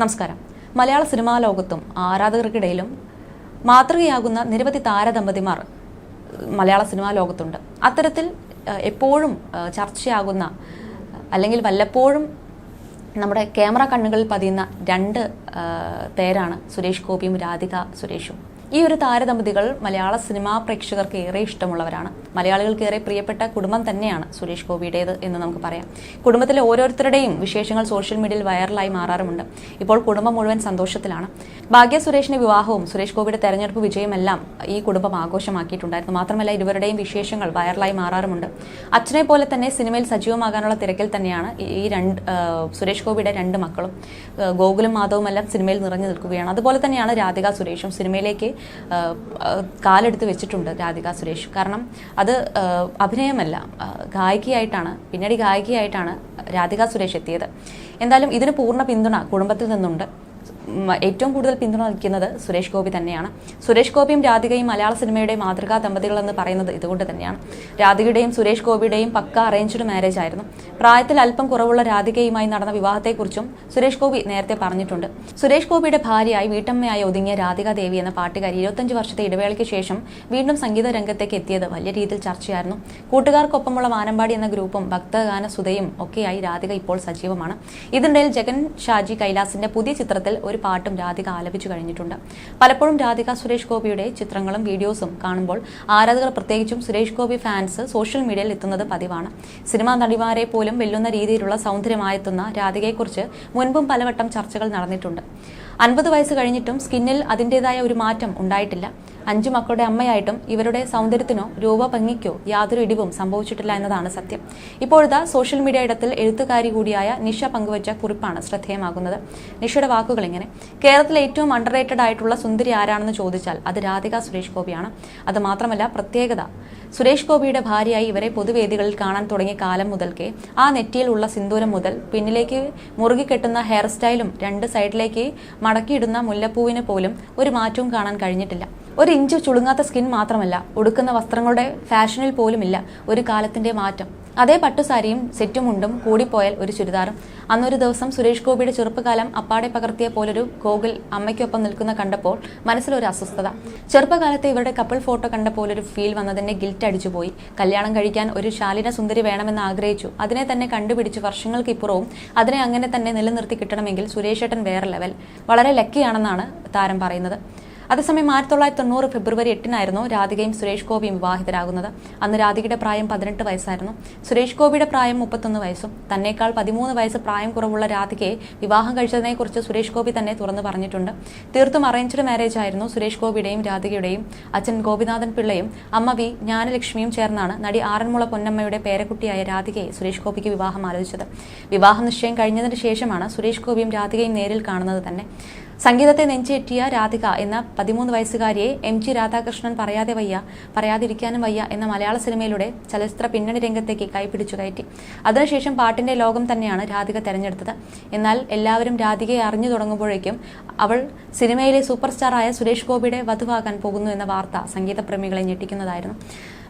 നമസ്കാരം. മലയാള സിനിമാ ലോകത്തും ആരാധകർക്കിടയിലും മാതൃകയാകുന്ന നിരവധി താരദമ്പതിമാർ മലയാള സിനിമാ ലോകത്തുണ്ട്. അത്തരത്തിൽ എപ്പോഴും ചർച്ചയാകുന്ന അല്ലെങ്കിൽ വല്ലപ്പോഴും നമ്മുടെ ക്യാമറ കണ്ണുകളിൽ പതിയുന്ന രണ്ട് പേരാണ് സുരേഷ് ഗോപിയും രാധിക സുരേഷും. ഈ ഒരു താരദമ്പതികൾ മലയാള സിനിമാ പ്രേക്ഷകർക്ക് ഏറെ ഇഷ്ടമുള്ളവരാണ്. മലയാളികൾക്ക് ഏറെ പ്രിയപ്പെട്ട കുടുംബം തന്നെയാണ് സുരേഷ് ഗോപിയുടേത് എന്ന് നമുക്ക് പറയാം. കുടുംബത്തിലെ ഓരോരുത്തരുടെയും വിശേഷങ്ങൾ സോഷ്യൽ മീഡിയയിൽ വൈറലായി മാറാറുമുണ്ട്. ഇപ്പോൾ കുടുംബം മുഴുവൻ സന്തോഷത്തിലാണ്. ഭാഗ്യ സുരേഷിന്റെ വിവാഹവും സുരേഷ് ഗോപിയുടെ തെരഞ്ഞെടുപ്പ് വിജയമെല്ലാം ഈ കുടുംബം ആഘോഷമാക്കിയിട്ടുണ്ടായിരുന്നു. മാത്രമല്ല ഇരുവരുടെയും വിശേഷങ്ങൾ വൈറലായി മാറാറുമുണ്ട്. അച്ഛനെ പോലെ തന്നെ സിനിമയിൽ സജീവമാകാനുള്ള തിരക്കിൽ തന്നെയാണ് ഈ- രണ്ട് സുരേഷ് ഗോപിയുടെ രണ്ട് മക്കളും. ഗോകുലും മാധവും എല്ലാം സിനിമയിൽ നിറഞ്ഞു നിൽക്കുകയാണ്. അതുപോലെ തന്നെയാണ് രാധിക സുരേഷും സിനിമയിലേക്ക് കാലെടുത്ത് വെച്ചിട്ടുണ്ട് രാധിക സുരേഷ്. കാരണം അത് അഭിനയമല്ല. ഗായികയായിട്ടാണ് പിന്നീട് ഗായികയായിട്ടാണ് രാധിക സുരേഷ് എത്തിയത്. എന്തായാലും ഇതിന് പൂർണ പിന്തുണ കുടുംബത്തിൽ നിന്നുണ്ട്. ഏറ്റവും കൂടുതൽ പിന്തുണ നൽകുന്നത് സുരേഷ് ഗോപി തന്നെയാണ്. സുരേഷ് ഗോപിയും രാധികയും മലയാള സിനിമയുടെ മാതൃകാ ദമ്പതികൾ എന്ന് പറയുന്നത് ഇതുകൊണ്ട് തന്നെയാണ്. രാധികയുടെയും സുരേഷ് ഗോപിയുടെയും പക്ക അറേഞ്ച്ഡ് മാരേജ് ആയിരുന്നു. പ്രായത്തിൽ അല്പം കുറവുള്ള രാധികയുമായി നടന്ന വിവാഹത്തെക്കുറിച്ചും സുരേഷ് ഗോപി നേരത്തെ പറഞ്ഞിട്ടുണ്ട്. സുരേഷ് ഗോപിയുടെ ഭാര്യയായി വീട്ടമ്മയായി ഒതുങ്ങിയ രാധിക ദേവി എന്ന പാട്ടുകാരി ഇരുപത്തഞ്ച് വർഷത്തെ ഇടവേളയ്ക്ക് ശേഷം വീണ്ടും സംഗീത രംഗത്തേക്ക് എത്തിയത് വലിയ രീതിയിൽ ചർച്ചയായിരുന്നു. കൂട്ടുകാർക്കൊപ്പമുള്ള വാനമ്പാടി എന്ന ഗ്രൂപ്പും ഭക്തഗാന സുതയും ഒക്കെയായി രാധിക ഇപ്പോൾ സജീവമാണ്. ഇതിനിടയിൽ ജഗൻ ഷാജി കൈലാസിന്റെ പുതിയ ചിത്രത്തിൽ ഒരു പാട്ടും രാധിക ആലപിച്ചു കഴിഞ്ഞിട്ടുണ്ട്. പലപ്പോഴും രാധിക സുരേഷ് ഗോപിയുടെ ചിത്രങ്ങളും വീഡിയോസും കാണുമ്പോൾ ആരാധകർ പ്രത്യേകിച്ചും സുരേഷ് ഗോപി ഫാൻസ് സോഷ്യൽ മീഡിയയിൽ എത്തുന്നത് പതിവാണ്. സിനിമാ നടിമാരെ പോലും വെല്ലുന്ന രീതിയിലുള്ള സൗന്ദര്യമായെത്തുന്ന രാധികയെക്കുറിച്ച് മുൻപും പലവട്ടം ചർച്ചകൾ നടന്നിട്ടുണ്ട്. അൻപത് വയസ്സ് കഴിഞ്ഞിട്ടും സ്കിന്നിൽ അതിന്റെതായ ഒരു മാറ്റം ഉണ്ടായിട്ടില്ല. അഞ്ചു മക്കളുടെ അമ്മയായിട്ടും ഇവരുടെ സൗന്ദര്യത്തിനോ രൂപഭംഗിക്കോ യാതൊരു ഇടിവും സംഭവിച്ചിട്ടില്ല എന്നതാണ് സത്യം. ഇപ്പോഴത്തെ സോഷ്യൽ മീഡിയ ഇടത്തിൽ എഴുത്തുകാരി കൂടിയായ നിഷ പങ്കുവച്ച കുറിപ്പാണ് ശ്രദ്ധേയമാകുന്നത്. നിഷയുടെ വാക്കുകൾ ഇങ്ങനെ. കേരളത്തിൽ ഏറ്റവും അണ്ടർ ആയിട്ടുള്ള സുന്ദരി ആരാണെന്ന് ചോദിച്ചാൽ അത് രാധിക സുരേഷ് ഗോപിയാണ്. അത് മാത്രമല്ല പ്രത്യേകത. സുരേഷ് ഗോപിയുടെ ഭാര്യയായി ഇവരെ പൊതുവേദികളിൽ കാണാൻ തുടങ്ങിയ കാലം മുതൽക്കേ ആ നെറ്റിയിലുള്ള സിന്ദൂരം മുതൽ പിന്നിലേക്ക് മുറുകി കെട്ടുന്ന ഹെയർ സ്റ്റൈലും രണ്ട് സൈഡിലേക്ക് മടക്കിയിടുന്ന മുല്ലപ്പൂവിനെ പോലും ഒരു മാറ്റവും കാണാൻ കഴിഞ്ഞിട്ടില്ല. ഒരു ഇഞ്ച് ചുളുങ്ങാത്ത സ്കിൻ മാത്രമല്ല ഉടുക്കുന്ന വസ്ത്രങ്ങളുടെ ഫാഷനിൽ പോലുമില്ല ഒരു കാലത്തിന്റെ മാറ്റം. അതേ പട്ടുസാരിയും സെറ്റും മുണ്ടും കൂടിപ്പോയാൽ ഒരു ചുരിദാറും. അന്നൊരു ദിവസം സുരേഷ് ഗോപിയുടെ ചെറുപ്പകാലം അപ്പാടെ പകർത്തിയ പോലൊരു ഗോകുൽ അമ്മയ്ക്കൊപ്പം നിൽക്കുന്ന കണ്ടപ്പോൾ മനസ്സിലൊരു അസ്വസ്ഥത. ചെറുപ്പകാലത്തെ ഇവരുടെ കപ്പിൾ ഫോട്ടോ കണ്ട പോലൊരു ഫീൽ വന്നതിന്റെ ഗിൽറ്റ് അടിച്ചുപോയി കല്യാണം കഴിക്കാൻ ഒരു ശാലിന സുന്ദരി വേണമെന്ന് ആഗ്രഹിച്ചു. അതിനെ തന്നെ കണ്ടുപിടിച്ച് വർഷങ്ങൾക്ക് ഇപ്പുറവും അതിനെ അങ്ങനെ തന്നെ നിലനിർത്തി കിട്ടണമെങ്കിൽ സുരേഷ് ഏട്ടൻ വേറെ ലെവൽ വളരെ ലക്കിയാണെന്നാണ് താരം പറയുന്നത്. അതേസമയം ആയിരത്തി തൊള്ളായിരത്തി തൊണ്ണൂറ് ഫെബ്രുവരി എട്ടിനായിരുന്നു രാധികയും സുരേഷ് ഗോപിയും വിവാഹിതരാകുന്നത്. അന്ന് രാധികയുടെ പ്രായം പതിനെട്ട് വയസ്സായിരുന്നു. സുരേഷ് ഗോപിയുടെ പ്രായം മുപ്പത്തൊന്ന് വയസ്സും തന്നേക്കാൾ പതിമൂന്ന് വയസ്സ് പ്രായം കുറവുള്ള രാധികയെ വിവാഹം കഴിച്ചതിനെക്കുറിച്ച് സുരേഷ് ഗോപി തന്നെ തുറന്നു പറഞ്ഞിട്ടുണ്ട്. തീർത്തും അറേഞ്ച്ഡ് മാരേജ് ആയിരുന്നു സുരേഷ് ഗോപിയുടെയും രാധികയുടെയും അച്ഛൻ ഗോപിനാഥൻ പിള്ളയും അമ്മ വി ജ്ഞാനലക്ഷ്മിയും ചേർന്നാണ് നടി ആറന്മുള പൊന്നമ്മയുടെ പേരക്കുട്ടിയായ രാധികയെ സുരേഷ് ഗോപിക്ക് വിവാഹം ആലോചിച്ചത്. വിവാഹ നിശ്ചയം കഴിഞ്ഞതിന് ശേഷമാണ് സുരേഷ് ഗോപിയും രാധികയും നേരിൽ കാണുന്നത് തന്നെ. സംഗീതത്തെ നെഞ്ചേറ്റിയ രാധിക എന്ന പതിമൂന്ന് വയസ്സുകാരിയെ എം ജി രാധാകൃഷ്ണൻ പറയാതെ വയ്യ പറയാതിരിക്കാനും വയ്യ എന്ന മലയാള സിനിമയിലൂടെ ചലച്ചിത്ര പിന്നണി രംഗത്തേക്ക് കൈപിടിച്ചു കയറ്റി. അതിനുശേഷം പാട്ടിന്റെ ലോകം തന്നെയാണ് രാധിക തെരഞ്ഞെടുത്തത്. എന്നാൽ എല്ലാവരും രാധികയെ അറിഞ്ഞു തുടങ്ങുമ്പോഴേക്കും അവൾ സിനിമയിലെ സൂപ്പർ സ്റ്റാറായ സുരേഷ് ഗോപിയുടെ വധുവാകാൻ പോകുന്നു എന്ന വാർത്ത സംഗീതപ്രേമികളെ ഞെട്ടിക്കുന്നതായിരുന്നു.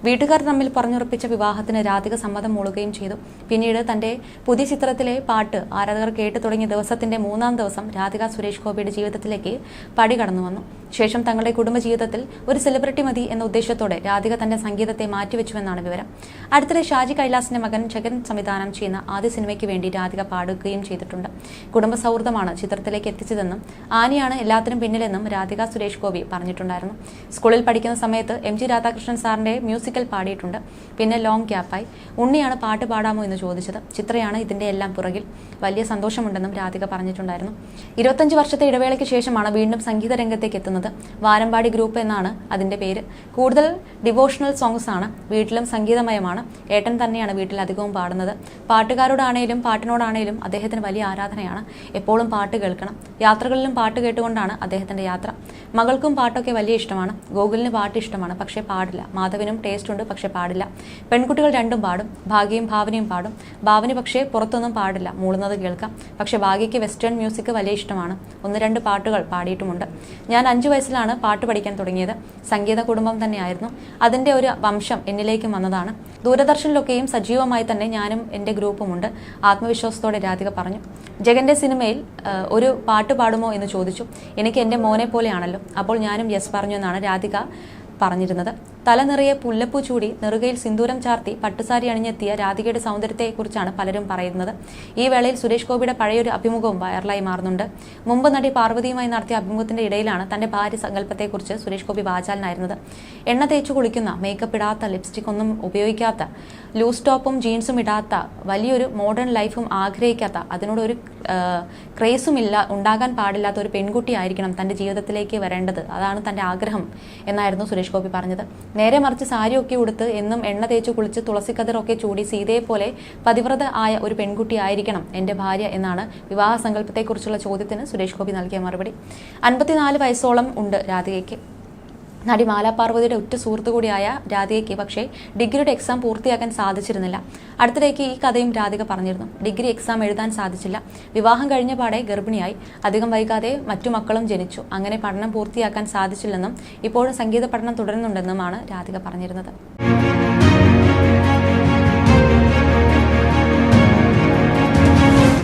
വീട്ടുകാർ തമ്മിൽ പറഞ്ഞുറപ്പിച്ച വിവാഹത്തിന് രാധിക സമ്മതം മൂളുകയും ചെയ്തു. പിന്നീട് തന്റെ പുതിയ ചിത്രത്തിലെ പാട്ട് ആരാധകർ കേട്ടു തുടങ്ങിയ ദിവസത്തിന്റെ മൂന്നാം ദിവസം രാധിക സുരേഷ് ഗോപിയുടെ ജീവിതത്തിലേക്ക് പടി കടന്നു വന്നു. ശേഷം തങ്ങളുടെ കുടുംബജീവിതത്തിൽ ഒരു സെലിബ്രിറ്റി മതി എന്ന ഉദ്ദേശത്തോടെ രാധിക തന്റെ സംഗീതത്തെ മാറ്റിവെച്ചുവെന്നാണ് വിവരം. അടുത്തിടെ ഷാജി കൈലാസിന്റെ മകൻ ജഗൻ സംവിധാനം ചെയ്യുന്ന ആദ്യ സിനിമയ്ക്ക് വേണ്ടി രാധിക പാടുകയും ചെയ്തിട്ടുണ്ട്. കുടുംബ സൗഹൃദമാണ് ചിത്രത്തിലേക്ക് എത്തിച്ചതെന്നും ആനയാണ് എല്ലാത്തിനും പിന്നിലെന്നും രാധിക സുരേഷ് ഗോപി പറഞ്ഞിട്ടുണ്ടായിരുന്നു. സ്കൂളിൽ പഠിക്കുന്ന സമയത്ത് എം ജി രാധാകൃഷ്ണൻ സാറിന്റെ മ്യൂസിക്കൽ പാടിയിട്ടുണ്ട്. പിന്നെ ലോങ് ഗ്യാപ്പായി ഉണ്ണിയാണ് പാട്ട് പാടാമോ എന്ന് ചോദിച്ചത്. ചിത്രയാണ് ഇതിന്റെ എല്ലാം പുറകിൽ. വലിയ സന്തോഷമുണ്ടെന്നും രാധിക പറഞ്ഞിട്ടുണ്ടായിരുന്നു. ഇരുപത്തഞ്ച് വർഷത്തെ ഇടവേളയ്ക്ക് ശേഷമാണ് വീണ്ടും സംഗീത രംഗത്തേക്ക് എത്തുന്നത്. വാരമ്പാടി ഗ്രൂപ്പ് എന്നാണ് അതിന്റെ പേര്. കൂടുതൽ ഡിവോഷണൽ സോങ്സ് ആണ്. വീട്ടിലും സംഗീതമയമാണ്. ഏട്ടൻ തന്നെയാണ് വീട്ടിൽ അധികവും പാടുന്നത്. പാട്ടുകാരോടാണേലും പാട്ടിനോടാണേലും അദ്ദേഹത്തിന് വലിയ ആരാധനയാണ്. എപ്പോഴും പാട്ട് കേൾക്കണം. യാത്രകളിലും പാട്ട് കേട്ടുകൊണ്ടാണ് അദ്ദേഹത്തിന്റെ യാത്ര. മകൾക്കും പാട്ടൊക്കെ വലിയ ഇഷ്ടമാണ്. ഗോകുലിന് പാട്ട് ഇഷ്ടമാണ് പക്ഷേ പാടില്ല. മാധവിനും ടേസ്റ്റ് ഉണ്ട് പക്ഷേ പാടില്ല. പെൺകുട്ടികൾ രണ്ടും പാടും. ഭാഗ്യയും ഭാവനയും പാടും. ഭാവന പക്ഷേ പുറത്തൊന്നും പാടില്ല. മൂളുന്നത് കേൾക്കാം. പക്ഷേ ഭാഗ്യയ്ക്ക് വെസ്റ്റേൺ മ്യൂസിക് വലിയ ഇഷ്ടമാണ്. ഒന്ന് രണ്ട് പാട്ടുകൾ പാടിയിട്ടുമുണ്ട്. ഞാൻ അഞ്ച് അഞ്ചു വയസ്സിലാണ് പാട്ട് പഠിക്കാൻ തുടങ്ങിയത്. സംഗീത കുടുംബം തന്നെയായിരുന്നു. അതിന്റെ ഒരു വംശം എന്നിലേക്കും വന്നതാണ്. ദൂരദർശനിലൊക്കെയും സജീവമായി തന്നെ ഞാനും എന്റെ ഗ്രൂപ്പുമുണ്ട് ആത്മവിശ്വാസത്തോടെ രാധിക പറഞ്ഞു. ജഗന്റെ സിനിമയിൽ ഒരു പാട്ട് പാടുമോ എന്ന് ചോദിച്ചു. എനിക്ക് എന്റെ മോനെ പോലെയാണല്ലോ. അപ്പോൾ ഞാനും യെസ് പറഞ്ഞു എന്നാണ് രാധിക പറഞ്ഞിരുന്നത്. തല നിറയെ പുല്ലപ്പൂ ചൂടി നെറുകയിൽ സിന്ദൂരം ചാർത്തി പട്ടുസാരി അണിഞ്ഞെത്തിയ രാധികയുടെ സൗന്ദര്യത്തെക്കുറിച്ചാണ് പലരും പറയുന്നത്. ഈ വേളയിൽ സുരേഷ് ഗോപിയുടെ പഴയൊരു അഭിമുഖവും വൈറലായി മാറുന്നുണ്ട്. മുമ്പ് നടി പാർവതിയുമായി നടത്തിയ അഭിമുഖത്തിന്റെ ഇടയിലാണ് തന്റെ ഭാര്യ സങ്കല്പത്തെക്കുറിച്ച് സുരേഷ് ഗോപി വാചാലനായിരുന്നത്. എണ്ണ തേച്ചു കുളിക്കുന്ന മേക്കപ്പ് ഇടാത്ത ലിപ്സ്റ്റിക് ഒന്നും ഉപയോഗിക്കാത്ത ലൂസ് ടോപ്പും ജീൻസും ഇടാത്ത വലിയൊരു മോഡേൺ ലൈഫും ആഗ്രഹിക്കാത്ത അതിനോട് ഒരു ക്രേസും ഇല്ല ഉണ്ടാകാൻ പാടില്ലാത്ത ഒരു പെൺകുട്ടിയായിരിക്കണം തന്റെ ജീവിതത്തിലേക്ക് വരേണ്ടത്. അതാണ് തന്റെ ആഗ്രഹം എന്നായിരുന്നു സുരേഷ് ഗോപി പറഞ്ഞത്. നേരെ മറിച്ച് സാരിയൊക്കെ ഉടുത്ത് എന്നും എണ്ണ തേച്ച് കുളിച്ച് തുളസിക്കതിറൊക്കെ ചൂടി സീതയെ പോലെ പതിവ്രത ആയ ഒരു പെൺകുട്ടി ആയിരിക്കണം എന്റെ ഭാര്യ എന്നാണ് വിവാഹ സങ്കല്പത്തെക്കുറിച്ചുള്ള ചോദ്യത്തിന് സുരേഷ് ഗോപി നൽകിയ മറുപടി. അൻപത്തിനാല് വയസ്സോളം ഉണ്ട് രാധികയ്ക്ക്. നടി മാലാപാർവതിയുടെ ഉറ്റ സുഹൃത്തു കൂടിയായ രാധികയ്ക്ക് പക്ഷേ ഡിഗ്രിയുടെ എക്സാം പൂർത്തിയാക്കാൻ സാധിച്ചിരുന്നില്ല. അടുത്തിടേക്ക് ഈ കഥയും രാധിക പറഞ്ഞിരുന്നു. ഡിഗ്രി എക്സാം എഴുതാൻ സാധിച്ചില്ല. വിവാഹം കഴിഞ്ഞ പാടെ ഗർഭിണിയായി. അധികം വൈകാതെ മറ്റു മക്കളും ജനിച്ചു. അങ്ങനെ പഠനം പൂർത്തിയാക്കാൻ സാധിച്ചില്ലെന്നും ഇപ്പോഴും സംഗീത പഠനം തുടരുന്നുണ്ടെന്നുമാണ് രാധിക പറഞ്ഞിരുന്നത്.